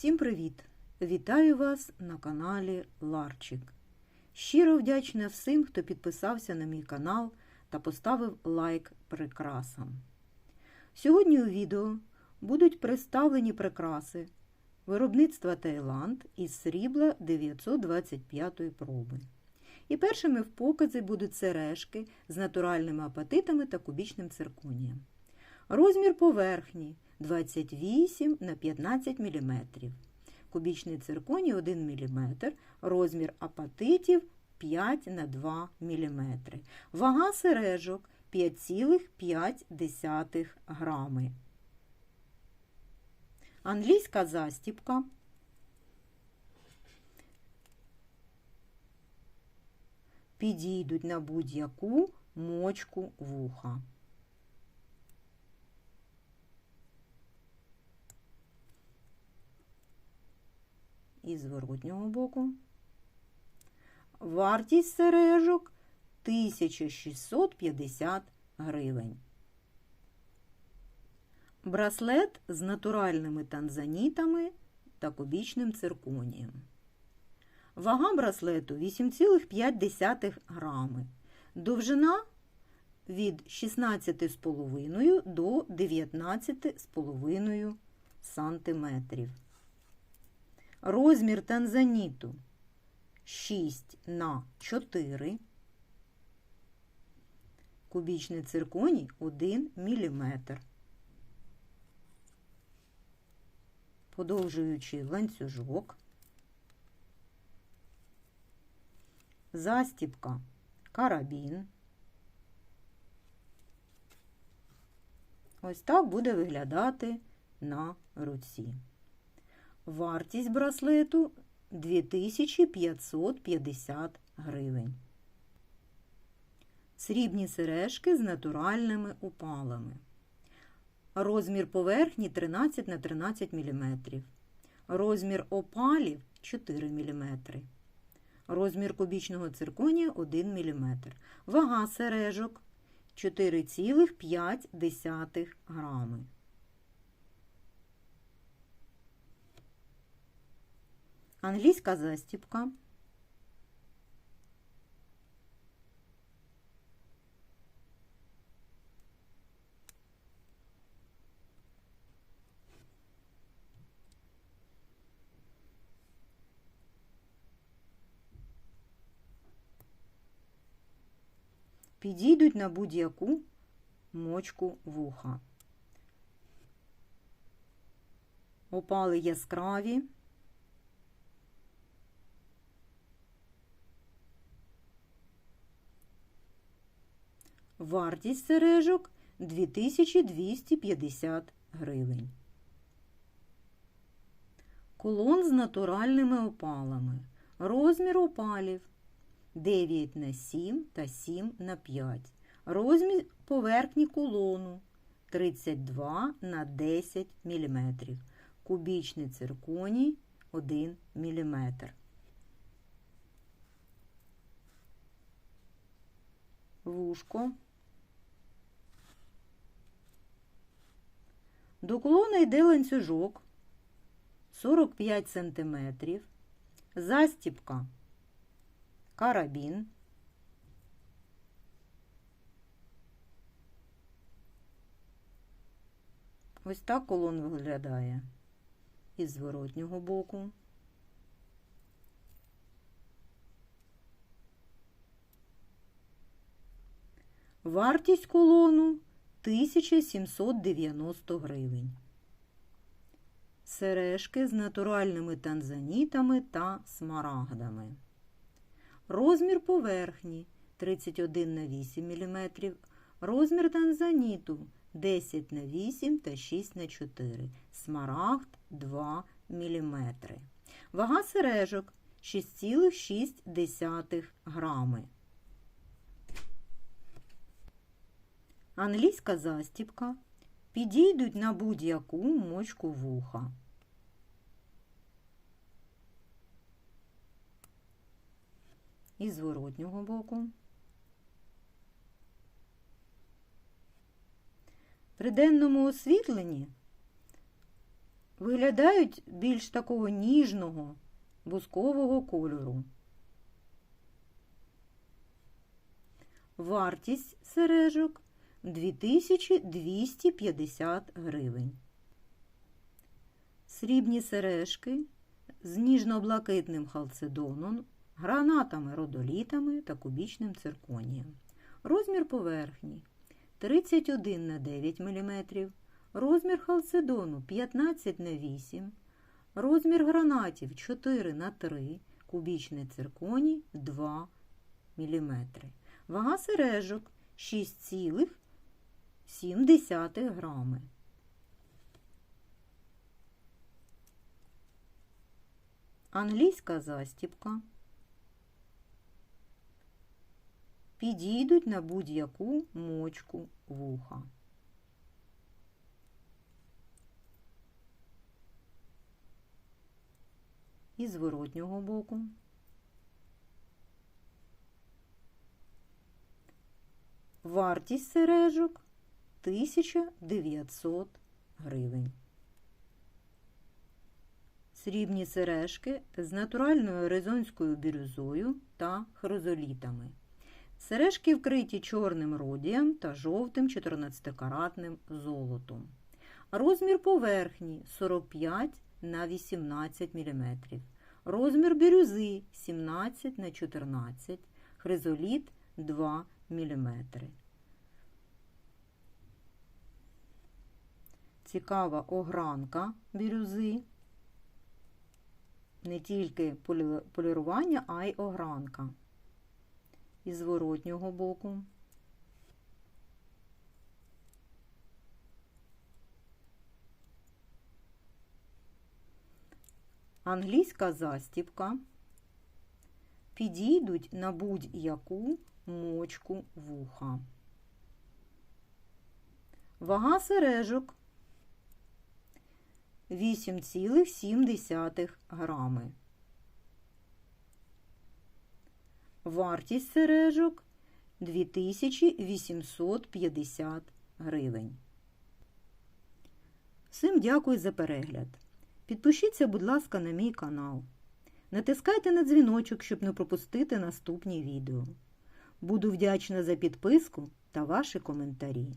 Всім привіт! Вітаю вас на каналі Ларчик. Щиро вдячна всім, хто підписався на мій канал та поставив лайк прикрасам. Сьогодні у відео будуть представлені прикраси виробництва Таїланд із срібла 925 проби. І першими в показі будуть сережки з натуральними апатитами та кубічним цирконієм. Розмір поверхні 28 на 15 мм. Кубічний цирконій 1 мм, розмір апатитів 5 на 2 мм. Вага сережок 5,5 грами. Англійська застіпка. Підійдуть на будь-яку мочку вуха. І з зворотнього боку. Вартість сережок 1650 гривень. Браслет з натуральними танзанітами та кубічним цирконієм. Вага браслету 8,5 грами. Довжина від 16,5 до 19,5 сантиметрів. Розмір танзаніту 6 на 4. Кубічний цирконій 1 мм. Подовжуючий ланцюжок. Застіпка карабін. Ось так буде виглядати на руці. Вартість браслету 2550 гривень. Срібні сережки з натуральними опалами. Розмір поверхні 13 на 13 мм. Розмір опалів 4 мм. Розмір кубічного цирконія 1 мм. Вага сережок 4,5 грами. Англійська застіпка. Підійдуть на будь-яку мочку вуха. Опали яскраві. Вартість сережок 2250 гривень. Кулон з натуральними опалами. Розмір опалів 9 на 7 та 7 на 5. Розмір поверхні кулону 32 на 10 мм. Кубічний цирконій 1 мм. Вушко. До колона йде ланцюжок. 45 см, застіпка, карабін, ось так колон виглядає із зворотнього боку. Вартість колону 1790 гривень. Сережки з натуральними танзанітами та смарагдами. Розмір поверхні 31 на 8 мм. Розмір танзаніту 10 на 8 та 6 на 4 Смарагд 2 мм. Вага сережок 6,6 грами. Англійська застіпка підійдуть на будь-яку мочку вуха. І зворотнього боку. При денному освітленні виглядають більш такого ніжного бускового кольору. Вартість сережок 2250 гривень. Срібні сережки з ніжно-блакитним халцедоном, гранатами родолітами та кубічним цирконієм. Розмір поверхні 31 на 9 мм, розмір халцедону 15 на 8 розмір гранатів 4 на 3 кубічний цирконій 2 мм. Вага сережок 6,7 грами. Англійська застіпка. Підійдуть на будь-яку мочку вуха. І зворотнього боку. Вартість сережок 1900 гривень. Срібні сережки з натуральною резонською бірюзою та хризолітами. Сережки вкриті чорним родієм та жовтим 14-каратним золотом. Розмір поверхні 45 на 18 мм. Розмір бірюзи 17 на 14 хризоліт 2 мм. Цікава огранка бірюзи. Не тільки полірування, а й огранка. Із зворотнього боку. Англійська застіпка підійдуть на будь-яку мочку вуха. Вага сережок 8,7 грами. Вартість сережок 2850 гривень. Всім дякую за перегляд. Підпишіться, будь ласка, на мій канал. Натискайте на дзвіночок, щоб не пропустити наступні відео. Буду вдячна за підписку та ваші коментарі.